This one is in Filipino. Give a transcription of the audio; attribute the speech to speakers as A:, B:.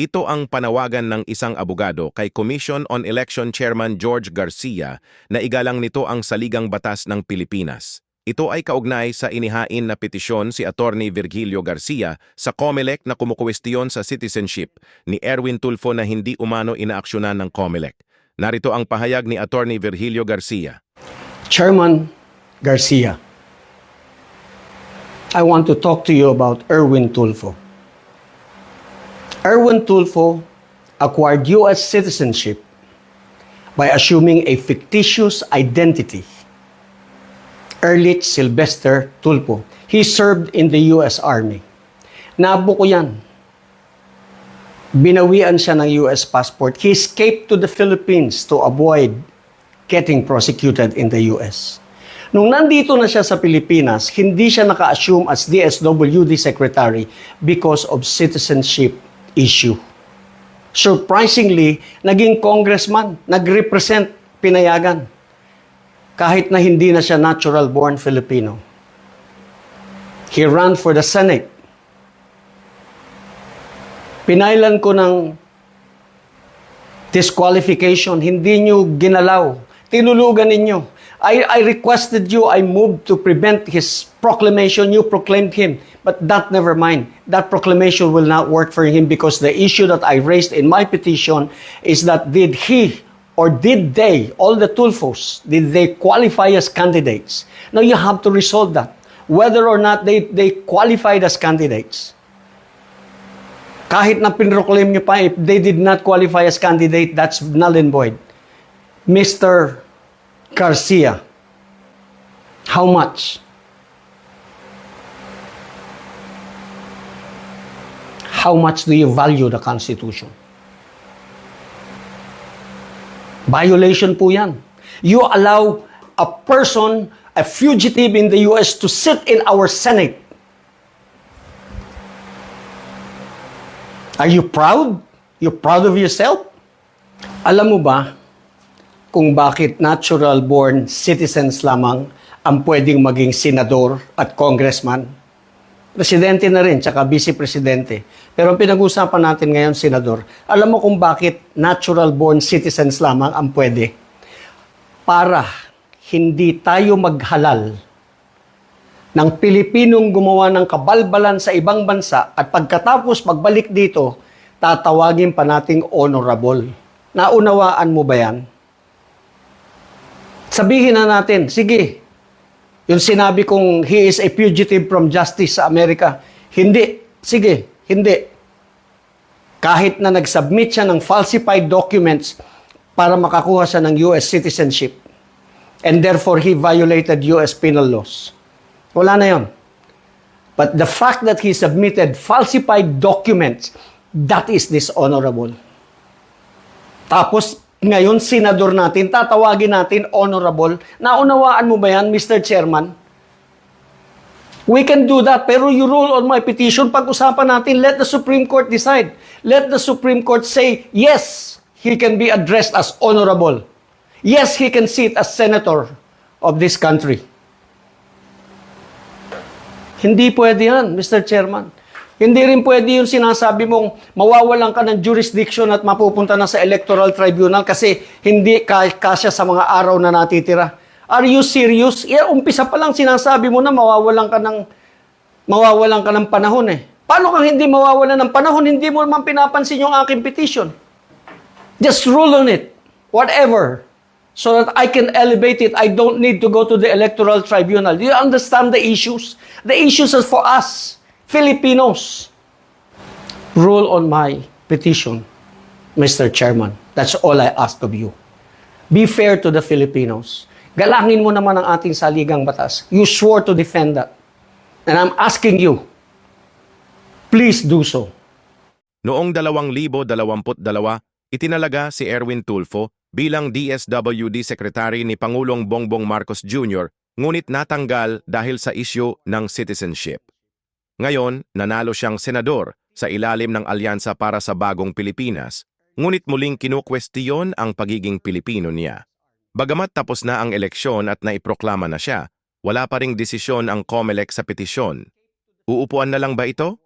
A: Ito ang panawagan ng isang abogado kay Commission on Election Chairman George Garcia na igalang nito ang saligang batas ng Pilipinas. Ito ay kaugnay sa inihain na petisyon si Attorney Virgilio Garcia sa COMELEC na kumukwestiyon sa citizenship ni Erwin Tulfo na hindi umano inaaksyonan ng COMELEC. Narito ang pahayag ni Attorney Virgilio Garcia.
B: Chairman Garcia, I want to talk to you about Erwin Tulfo. Erwin Tulfo acquired U.S. citizenship by assuming a fictitious identity. Erlich Sylvester Tulfo. He served in the U.S. Army. Nabuko yan. Binawian siya ng U.S. passport. He escaped to the Philippines to avoid getting prosecuted in the US. Nung nandito na siya sa Pilipinas, hindi siya naka-assume as DSWD Secretary because of citizenship issue. Surprisingly, naging congressman, nag-represent pinayagan. Kahit na hindi na siya natural-born Filipino. He ran for the Senate. Pinailan ko ng disqualification, hindi nyo ginalaw. Tinulugan ninyo. I, I requested you, I moved to prevent his proclamation. You proclaimed him. But that never mind. That proclamation will not work for him because the issue that I raised in my petition is that did he or did they, all the Tulfos, did they qualify as candidates? Now you have to resolve that. Whether or not they, they qualified as candidates. Kahit na pinroclaim nyo pa, if they did not qualify as candidate, that's null and void. Mr. Garcia, how much? How much do you value the Constitution? Violation po yan. You allow a person, a fugitive in the US to sit in our Senate Are you proud? You proud of yourself? Alam mo ba kung bakit natural-born citizens lamang ang pwedeng maging senador at congressman? Presidente na rin, tsaka vice-presidente. Pero ang pinag-usapan natin ngayon, senador, alam mo kung bakit natural-born citizens lamang ang pwede? Para hindi tayo maghalal ng Pilipinong gumawa ng kabalbalan sa ibang bansa at pagkatapos pagbalik dito, tatawagin pa nating honorable. Naunawaan mo ba yan? Sabihin na natin, sige, yung sinabi kong he is a fugitive from justice sa Amerika, hindi, sige, hindi. Kahit na nag-submit siya ng falsified documents para makakuha siya ng US citizenship and therefore he violated US penal laws. Wala na yon. But the fact that he submitted falsified documents, that is dishonorable. Tapos, ngayon, senador natin, tatawagin natin honorable. Naunawaan mo ba yan, Mr. Chairman? We can do that, pero you rule on my petition, pag-usapan natin, let the Supreme Court decide. Let the Supreme Court say, yes, he can be addressed as honorable. Yes, he can sit as senator of this country. Hindi pwede yan, Mr. Chairman. Hindi rin pwede yung sinasabi mong mawawalan ka ng jurisdiction at mapupunta na sa electoral tribunal kasi hindi ka kasya sa mga araw na natitira. Are you serious? Yeah, umpisa pa lang sinasabi mo na mawawalan ka ng mawawalan ka ng panahon eh. Paano kang hindi mawawalan ng panahon? Hindi mo naman pinapansin yung aking petition. Just rule on it. Whatever. So that I can elevate it. I don't need to go to the electoral tribunal. Do you understand the issues? The issues are for us. Filipinos. Rule on my petition, Mr. Chairman. That's all I ask of you. Be fair to the Filipinos. Galangin mo naman ang ating saligang batas. You swore to defend that. And I'm asking you, please do so.
A: Noong 2022, itinalaga si Erwin Tulfo bilang DSWD Secretary ni Pangulong Bongbong Marcos Jr., ngunit natanggal dahil sa isyu ng citizenship. Ngayon, nanalo siyang senador sa ilalim ng Alyansa para sa Bagong Pilipinas, ngunit muling kinukwestiyon ang pagiging Pilipino niya. Bagamat tapos na ang eleksyon at naiproklama na siya, wala pa ring desisyon ang COMELEC sa petisyon. Uupuan na lang ba ito?